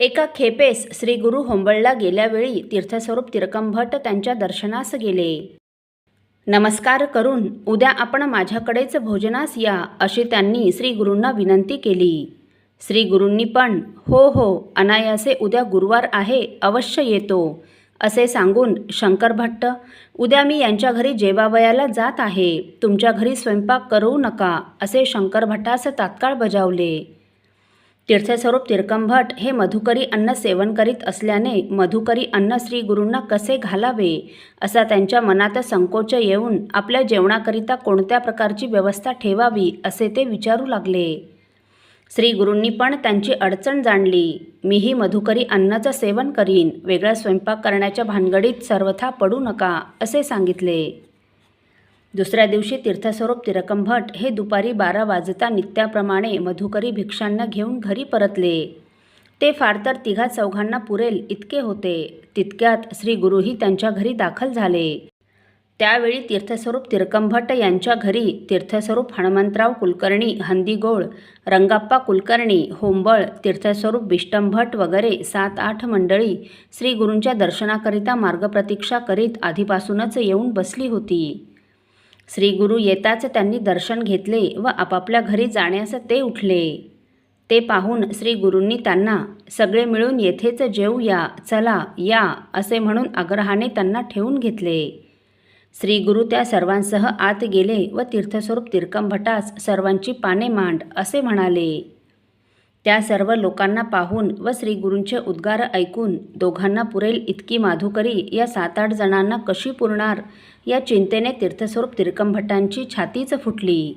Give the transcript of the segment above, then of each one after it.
एका खेपेस श्री गुरु होंबळला गेल्यावेळी तीर्थस्वरूप तिरकंभट त्यांच्या दर्शनास गेले. नमस्कार करून उद्या आपण माझ्याकडेच भोजनास या अशी त्यांनी श्री गुरूंना विनंती केली. श्री गुरूंनी पण हो हो अनायासे उद्या गुरुवार आहे अवश्य येतो. असे सांगून शंकर भट्ट उद्या मी यांच्या घरी जेवावयाला जात आहे तुमच्या घरी स्वयंपाक करू नका असे शंकर भट्टास तात्काळ बजावले. तीर्थस्वरूप तिरकंभट हे मधुकरी अन्न सेवन करीत असल्याने मधुकरी अन्न श्री गुरूंना कसे घालावे? असा त्यांच्या मनात संकोच येऊन आपल्या जेवणाकरिता कोणत्या प्रकारची व्यवस्था ठेवावी असे ते विचारू लागले. श्री गुरूंनी पण त्यांची अडचण जाणली. मीही मधुकरी अन्नाचं सेवन करीन. वेगळा स्वयंपाक करण्याच्या भानगडीत सर्वथा पडू नका असे सांगितले. दुसऱ्या दिवशी तीर्थस्वरूप तिरकंभट हे दुपारी बारा वाजता नित्याप्रमाणे मधुकरी भिक्षांना घेऊन घरी परतले. ते फार तर तिघा चौघांना पुरेल इतके होते. तितक्यात श्री गुरुही त्यांच्या घरी दाखल झाले. त्यावेळी तीर्थस्वरूप तिरकंभट यांच्या घरी तीर्थस्वरूप हनुमंतराव कुलकर्णी हंदीगोळ रंगाप्पा कुलकर्णी होंबळ तीर्थस्वरूप बिष्टंभट वगैरे सात आठ मंडळी श्री गुरूंच्या दर्शनाकरिता मार्गप्रतीक्षा करीत आधीपासूनच येऊन बसली होती. श्रीगुरु येताच त्यांनी दर्शन घेतले व आपापल्या घरी जाण्यास ते उठले. ते पाहून श्री गुरूंनी त्यांना सगळे मिळून येथेच जेवूया चला या असे म्हणून आग्रहाने त्यांना ठेवून घेतले. श्री गुरु त्या सर्वांसह आत गेले व तीर्थस्वरूप तिरकंभटास सर्वांची पाने मांड असे म्हणाले. त्या सर्व लोकांना पाहून व श्रीगुरूंचे उद्गार ऐकून दोघांना पुरेल इतकी माधुकरी या सात आठ जणांना कशी पुरणार? या चिंतेने तीर्थस्वरूप तिरकंभटांची छातीच फुटली.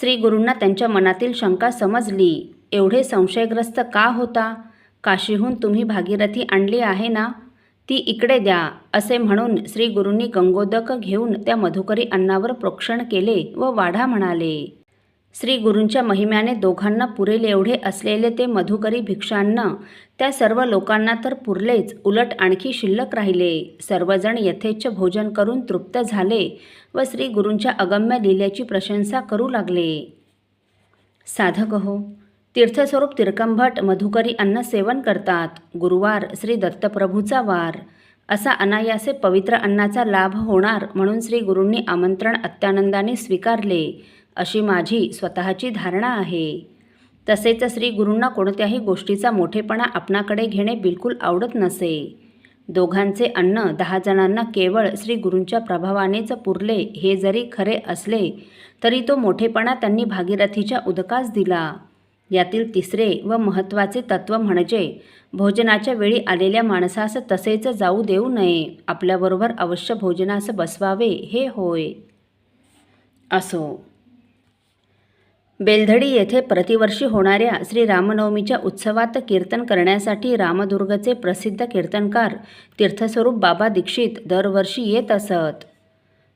श्रीगुरूंना त्यांच्या मनातील शंका समजली. एवढे संशयग्रस्त का होता? काशीहून तुम्ही भागीरथी आणली आहे ना? ती इकडे द्या असे म्हणून श्रीगुरूंनी गंगोदक घेऊन त्या मधुकरी अन्नावर प्रोक्षण केले व वाढा म्हणाले. श्री गुरूंच्या महिम्याने दोघांना पुरेल एवढे असलेले ते मधुकरी भिक्षांना त्या सर्व लोकांना तर पुरलेच उलट आणखी शिल्लक राहिले. सर्वजण यथेच्छ भोजन करून तृप्त झाले व श्री गुरूंच्या अगम्य लिल्याची प्रशंसा करू लागले. साधक हो तीर्थस्वरूप तिरकंभट मधुकरी अन्न सेवन करतात. गुरुवार श्री दत्तप्रभूचा वार. असा अनायासे पवित्र अन्नाचा लाभ होणार म्हणून श्री गुरूंनी आमंत्रण अत्यानंदाने स्वीकारले. अशी माझी स्वतःची धारणा आहे. तसेच श्री गुरूंना कोणत्याही गोष्टीचा मोठेपणा आपणाकडे घेणे बिलकुल आवडत नसे. दोघांचे अन्न दहा जणांना केवळ श्री गुरूंच्या प्रभावानेच पुरले हे जरी खरे असले तरी तो मोठेपणा त्यांनी भागीरथीच्या उदकास दिला. यातील तिसरे व महत्त्वाचे तत्त्व म्हणजे भोजनाच्या वेळी आलेल्या माणसास तसेच जाऊ देऊ नये आपल्याबरोबर अवश्य भोजनास बसवावे हे होय. असो. बेलधडी येथे प्रतिवर्षी होणाऱ्या श्री रामनवमीच्या उत्सवात कीर्तन करण्यासाठी रामदुर्गचे प्रसिद्ध कीर्तनकार तीर्थस्वरूप बाबा दीक्षित दरवर्षी येत असत.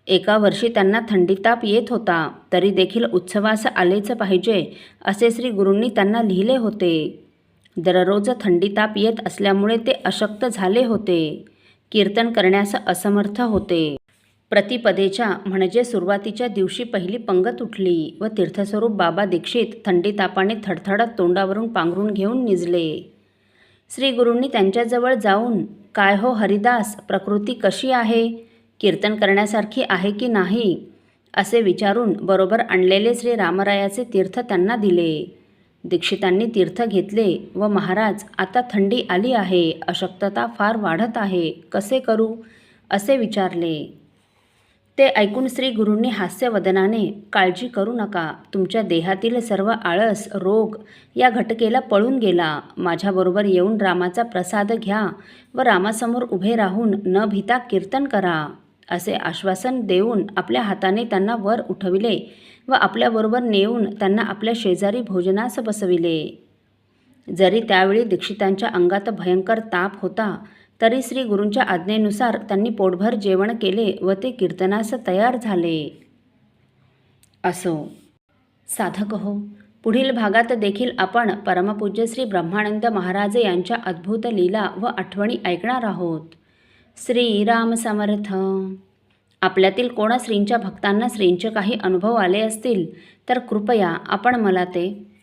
एका वर्षी त्यांना थंडीताप येत होता. तरी देखील उत्सवास आलेच पाहिजे असे श्री गुरूंनी त्यांना लिहिले होते. दररोज थंडीताप येत असल्यामुळे ते अशक्त झाले होते. कीर्तन करण्यास असमर्थ होते. प्रतिपदेच्या म्हणजे सुरुवातीच्या दिवशी पहिली पंगत उठली व तीर्थस्वरूप बाबा दीक्षित थंडीतापाने थडथडत तोंडावरून पांघरून घेऊन निजले. श्रीगुरूंनी त्यांच्याजवळ जाऊन काय हो हरिदास प्रकृती कशी आहे? कीर्तन करण्यासारखी आहे की नाही? असे विचारून बरोबर आणलेले श्री रामरायाचे तीर्थ त्यांना दिले. दीक्षितांनी तीर्थ घेतले व महाराज आता थंडी आली आहे अशक्तता फार वाढत आहे कसे करू? असे विचारले. ते ऐकून श्री गुरूंनी हास्यवदनाने काळजी करू नका तुमच्या देहातील सर्व आळस रोग या घटकेला पळून गेला. माझ्याबरोबर येऊन रामाचा प्रसाद घ्या व रामासमोर उभे राहून न भिता कीर्तन करा. असे आश्वासन देऊन आपल्या हाताने त्यांना वर उठविले व आपल्याबरोबर नेऊन त्यांना आपल्या शेजारी भोजनास बसविले. जरी त्यावेळी दीक्षितांच्या अंगात भयंकर ताप होता तरी श्री गुरूंच्या आज्ञेनुसार त्यांनी पोटभर जेवण केले व ते कीर्तनास तयार झाले. असो. साधक हो पुढील भागात देखील आपण परमपूज्य श्री ब्रह्मानंद महाराज यांच्या अद्भुत लीला व आठवणी ऐकणार आहोत. श्रीराम समर्थ. आपल्यातील कोणा श्रींच्या भक्तांना श्रींचे काही अनुभव आले असतील तर कृपया आपण मला ते